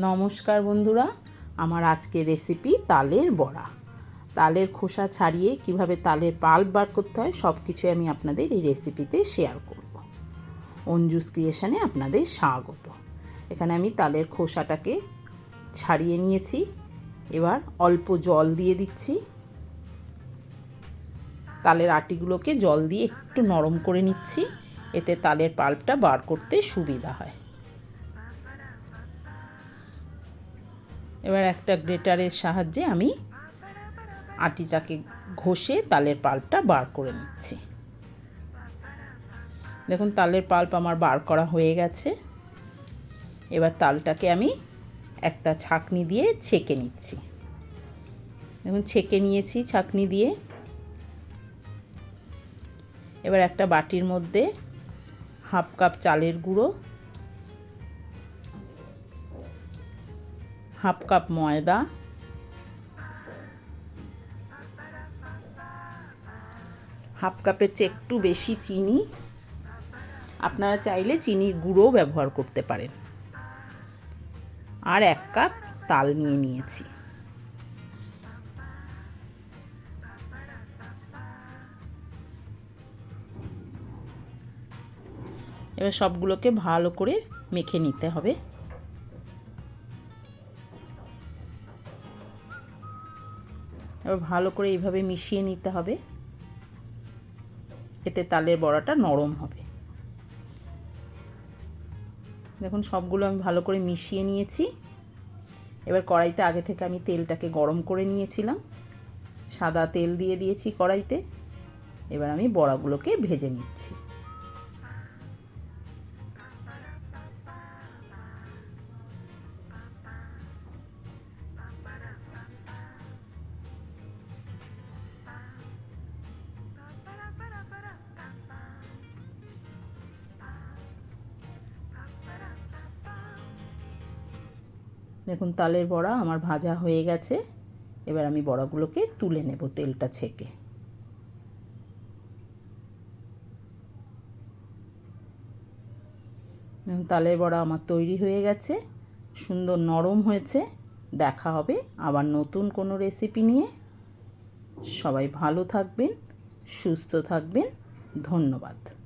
নমস্কার বন্ধুরা, আমার আজকের রেসিপি তালের বড়া। তালের খোসা ছাড়িয়ে কীভাবে তালের পাল্প বার করতে হয় সব কিছু আমি আপনাদের এই রেসিপিতে শেয়ার করব। অঞ্জুস ক্রিয়েশনে আপনাদের স্বাগত। এখানে আমি তালের খোসাটাকে ছাড়িয়ে নিয়েছি। এবার অল্প জল দিয়ে দিচ্ছি। তালের আটিগুলোকে জল দিয়ে একটু নরম করে নিচ্ছি। এতে তালের পাল্পটা বার করতে সুবিধা হয়। এবার একটা গ্রেটারের সাহায্যে আমি আটিটাকে ঘষে তালের পাল্পটা বার করে নিচ্ছি। দেখুন, তালের পাল্প আমার বার করা হয়ে গেছে। এবার তালটাকে আমি একটা ছাকনি দিয়ে ছেঁকে নিচ্ছি। দেখুন, ছেঁকে নিয়েছি ছাকনি দিয়ে। এবার একটা বাটির মধ্যে হাফ কাপ চালের গুঁড়ো হাফ কাপ ময়দা। হাফ কাপের চেয়ে একটু বেশি চিনি। আপনারা চাইলে চিনির গুঁড়োও ব্যবহার করতে পারেন। আর এক কাপ তাল নিয়ে নিয়েছি। এবার সবগুলোকে ভালো করে মেখে নিতে হবে। এবার ভালো করে এইভাবে মিশিয়ে নিতে হবে। এতে তালের বড়াটা নরম হবে। দেখুন, সবগুলো আমি ভালো করে মিশিয়ে নিয়েছি। এবার কড়াইতে আগে থেকে আমি তেলটাকে গরম করে নিয়েছিলাম। সাদা তেল দিয়ে দিয়েছি কড়াইতে। এবার আমি বড়াগুলোকে ভেজে নিচ্ছি। দেখুন, তালের বড়া আমার ভাজা হয়ে গেছে। এবার আমি বড়াগুলোকে তুলে নেব তেলটা ছেঁকে। তালের বড়া আমার তৈরি হয়ে গেছে। সুন্দর নরম হয়েছে। দেখা হবে আবার নতুন কোনো রেসিপি নিয়ে। সবাই ভালো থাকবেন, সুস্থ থাকবেন। ধন্যবাদ।